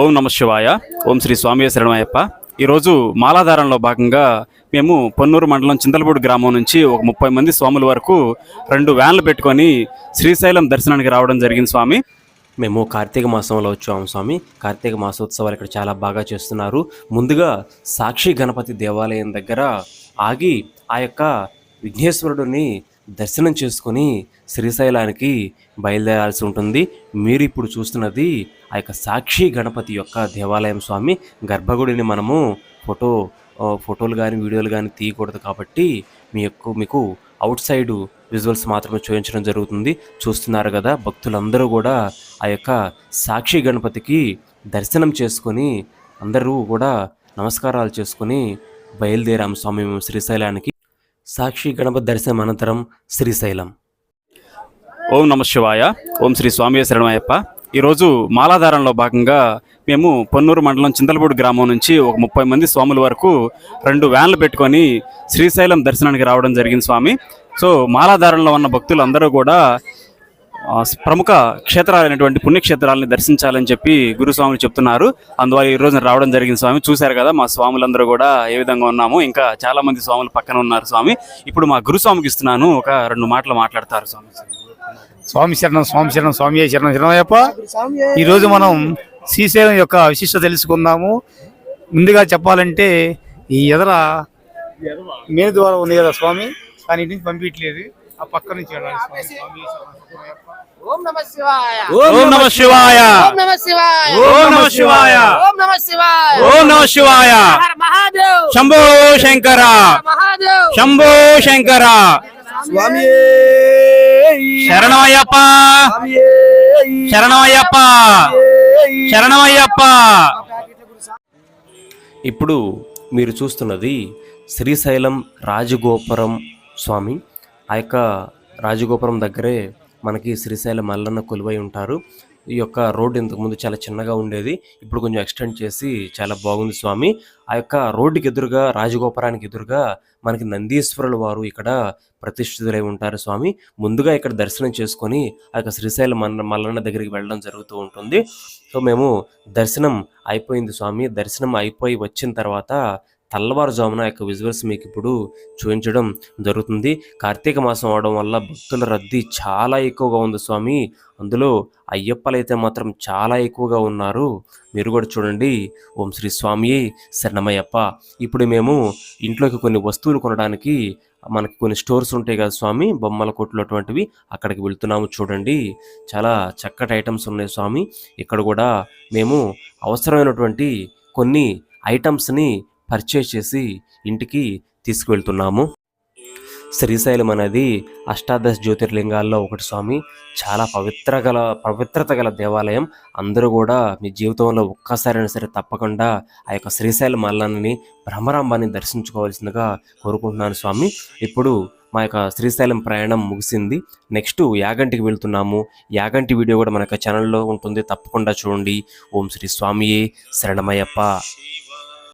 ఓం నమ శివాయ. ఓం శ్రీ స్వామి శరణమయ్యప్ప. ఈరోజు మాలాధారంలో భాగంగా మేము పొన్నూరు మండలం చింతలపూడి గ్రామం నుంచి ఒక ముప్పై మంది స్వాముల వరకు రెండు వ్యాన్లు పెట్టుకొని శ్రీశైలం దర్శనానికి రావడం జరిగింది స్వామి. మేము కార్తీక మాసంలో వచ్చాము స్వామి. కార్తీక మాసోత్సవాలు ఇక్కడ చాలా బాగా చేస్తున్నారు. ముందుగా సాక్షి గణపతి దేవాలయం దగ్గర ఆగి ఆ యొక్క విఘ్నేశ్వరుడిని దర్శనం చేసుకొని శ్రీశైలానికి బయలుదేరాల్సి ఉంటుంది. మీరు ఇప్పుడు చూస్తున్నది ఆ యొక్క సాక్షి గణపతి యొక్క దేవాలయం స్వామి. గర్భగుడిని మనము ఫోటో ఫోటోలు కానీ వీడియోలు కానీ తీయకూడదు కాబట్టి మీ యొక్క మీకు అవుట్ సైడ్ విజువల్స్ మాత్రమే చూపించడం జరుగుతుంది. చూస్తున్నారు కదా భక్తులందరూ కూడా ఆ యొక్క సాక్షి గణపతికి దర్శనం చేసుకొని అందరూ కూడా నమస్కారాలు చేసుకొని బయలుదేరాము స్వామి మేము శ్రీశైలానికి. సాక్షి గణపతి దర్శనం అనంతరం శ్రీశైలం. ఓం నమ శివాయ. ఓం శ్రీ స్వామి శరణమయ్యప్ప. ఈరోజు మాలాధారంలో భాగంగా మేము పొన్నూరు మండలం చింతలపూడి గ్రామం నుంచి ఒక ముప్పై మంది స్వాముల వరకు రెండు వ్యాన్లు పెట్టుకొని శ్రీశైలం దర్శనానికి రావడం జరిగింది స్వామి. సో మాలాధారంలో ఉన్న భక్తులు అందరూ కూడా ప్రముఖ క్షేత్రాలైనటువంటి పుణ్యక్షేత్రాలని దర్శించాలని చెప్పి గురుస్వాములు చెప్తున్నారు. అందువల్ల ఈ రోజున రావడం జరిగింది స్వామి. చూశారు కదా మా స్వాములందరూ కూడా ఏ విధంగా ఉన్నాము. ఇంకా చాలా మంది స్వాములు పక్కన ఉన్నారు స్వామి. ఇప్పుడు మా గురుస్వామికి ఇస్తున్నాను. ఒక రెండు మాటలు మాట్లాడతారు స్వామి. స్వామి శరణం స్వామి శరణం స్వామి శరణం శరణయ్యప్ప ఈ రోజు మనం శ్రీశైలం యొక్క విశిష్టత తెలుసుకుందాము. ముందుగా చెప్పాలంటే ఈ ఎదర మేలు ద్వారా ఉంది కదా స్వామి. కానీ ఇటు నుంచి పంపించలేదు ఆ పక్క నుంచి. ఓం నమ శివాయ. ఓం నమ శివాయ. ఓం నమ శివాయ. ఓం నమ శివాయ. ఓం నమ శివాయ. ఓం నమ శివాయ. హర మహాదేవ్. శంభో శంకర. మహాదేవ్. శంభో శంకర. స్వామి శరణమయ్యప్ప. శరణమయ్యప్ప. శరణమయ్యప్ప. ఇప్పుడు మీరు చూస్తున్నది శ్రీశైలం రాజగోపురం స్వామి ఆ యొక్క రాజగోపురం దగ్గరే మనకి శ్రీశైలం మల్లన్న కొలువై ఉంటారు. ఈ యొక్క రోడ్డు ఇంతకుముందు చాలా చిన్నగా ఉండేది. ఇప్పుడు కొంచెం ఎక్స్టెండ్ చేసి చాలా బాగుంది స్వామి. ఆ యొక్క రోడ్డుకి ఎదురుగా రాజగోపురానికి ఎదురుగా మనకి నందీశ్వరుల వారు ఇక్కడ ప్రతిష్ఠితులై ఉంటారు స్వామి. ముందుగా ఇక్కడ దర్శనం చేసుకొని ఆ యొక్క శ్రీశైలం మల్ల మల్లన్న దగ్గరికి వెళ్ళడం జరుగుతూ ఉంటుంది. సో మేము దర్శనం అయిపోయింది స్వామి. దర్శనం అయిపోయి వచ్చిన తర్వాత తెల్లవారుజామున యొక్క విజువల్స్ మీకు ఇప్పుడు చూపించడం జరుగుతుంది. కార్తీక మాసం అవడం వల్ల భక్తుల రద్దీ చాలా ఎక్కువగా ఉంది స్వామి. అందులో అయ్యప్పలైతే మాత్రం చాలా ఎక్కువగా ఉన్నారు. మీరు కూడా చూడండి. ఓం శ్రీ స్వామి శరణమయ్యప్ప. ఇప్పుడు మేము ఇంట్లోకి కొన్ని వస్తువులు కొనడానికి మనకి కొన్ని స్టోర్స్ ఉంటాయి కదా స్వామి. బొమ్మల కొట్లు అటువంటివి అక్కడికి వెళ్తున్నాము చూడండి. చాలా చక్కటి ఐటమ్స్ ఉన్నాయి స్వామి. ఇక్కడ కూడా మేము అవసరమైనటువంటి కొన్ని ఐటమ్స్ని పర్చేస్ చేసి ఇంటికి తీసుకువెళ్తున్నాము. శ్రీశైలం అనేది అష్టాదశ జ్యోతిర్లింగాల్లో ఒకటి స్వామి. చాలా పవిత్ర గల పవిత్రత గల దేవాలయం. అందరూ కూడా మీ జీవితంలో ఒక్కసారైనా సరే తప్పకుండా ఆ యొక్క శ్రీశైలం మల్లాన్ని భ్రమరాంబాన్ని దర్శించుకోవాల్సిందిగా కోరుకుంటున్నాను స్వామి. ఇప్పుడు మా యొక్క శ్రీశైలం ప్రయాణం ముగిసింది. నెక్స్ట్ యాగంటికి వెళ్తున్నాము. యాగంటి వీడియో కూడా మన యొక్క ఛానల్లో ఉంటుంది. తప్పకుండా చూడండి. ఓం శ్రీ స్వామియే. శరణమయ్యప్ప.